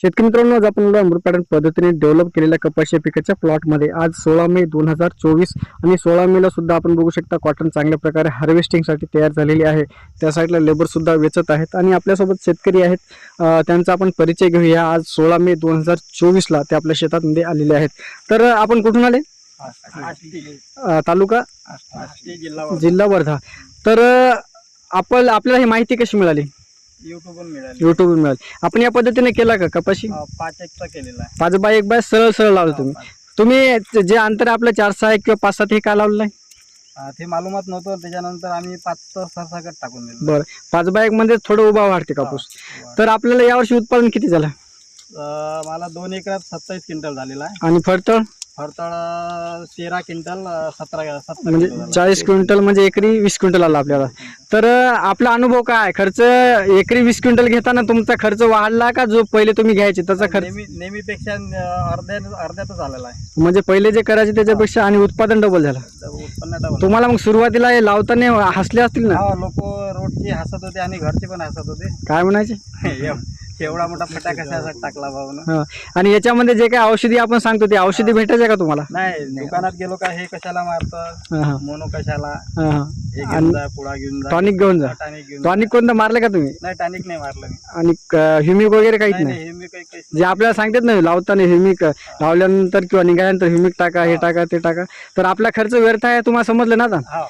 शेतकरी मित्रांनो आज आपण अमृत पॅटर्न पद्धतीने डेव्हलप केलेल्या कपाशी पिकाच्या प्लॉटमध्ये आज सोळा मे दोन हजार चोवीस आणि सोळा मेला सुद्धा आपण बघू शकता कॉटन चांगल्या प्रकारे हार्वेस्टिंगसाठी तयार झालेली आहे. त्या साईडला लेबर सुद्धा वेचत आहेत आणि आपल्यासोबत शेतकरी आहेत. त्यांचा आपण परिचय घेऊया. आज सोळा मे दोन हजार चोवीसला ते आपल्या शेतामध्ये आलेले आहेत. तर आपण कुठून आले? तालुका? जिल्हा वर्धा. तर आपण आपल्याला ही माहिती कशी मिळाली? युट्यूबवर मिळाली. आपण या पद्धतीने केला का कपाशी? अं, पाच एकचा केलेला आहे. पाच बाय एक बाय सरळ सरळ लावलं तुम्ही. तुम्ही जे अंतर आहे आपलं चार सहा एक किंवा पाच सात हे काय लावलं नाही? अं, ते मालूमात नव्हतं. त्याच्यानंतर आम्ही पाच सरसकट टाकून दिलं बरं. पाच बाय एक मध्ये थोडं उभा वाढते कापूस. तर आपल्याला यावर्षी उत्पादन किती झालं? अं, मला दोन एकरात सत्तावीस क्विंटल झालेला आहे. आणि फरतळ? अं, तेरा क्विंटल अं, सतरा सत्तर म्हणजे झाला. चाळीस क्विंटल म्हणजे एकरी वीस क्विंटल आला आपल्याला. तर आपला अनुभव काय? खर्च एकरी वीस क्विंटल घेताना तुमचा खर्च वाढला का? जो पहिले तुम्ही घ्यायचे त्याचा खर्च? नेहमी नेहमीपेक्षा अर्ध्या अर्ध्यातच आलेला आहे. म्हणजे पहिले जे करायचे त्याच्यापेक्षा आणि उत्पादन डबल झालं. तर उत्पन्न डबल तुम्हाला मग सुरुवातीला हे लावताना हसले असतील ना? हा लोक रोडची हसत होते आणि घरचे पण हसत होते. काय म्हणायचे? एवढा मोठा फटा कशासाठी टाकला भाऊन हं. आणि याच्यामध्ये जे काही औषधी आपण सांगतो ते औषधी भेटायचे का तुम्हाला? नाही दुकानात गेलो का हे कशाला मारतं? हं, हं. मोनो कशाला? हं, हं. हे घेऊन जा पुढा घेऊन जा. टॉनिक घेऊन जा. टॉनिक घेऊन जा. टॉनिक कोणतं मारलं का तुम्ही? नाही टॉनिक नाही मारलं मी. आणि ह्युमिक वगैरे काहीच नाही नाही नाही? हे मी काही काहीच जे आपल्याला सांगतात ना लावताना ह्युमिक लावल्यानंतर किंवा निघाल्यानंतर ह्युमिक टाका हे टाका ते टाका. तर आपला खर्च व्यर्थ आहे तुम्हाला समजलं ना आता? हा.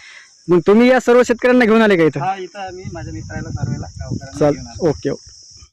मग तुम्ही या सर्व शेतकऱ्यांना घेऊन आले का इथं? हा इथं मी माझ्या मित्राला सर्वेला गावकऱ्यांना चाल घेऊन आलो. Okay okay.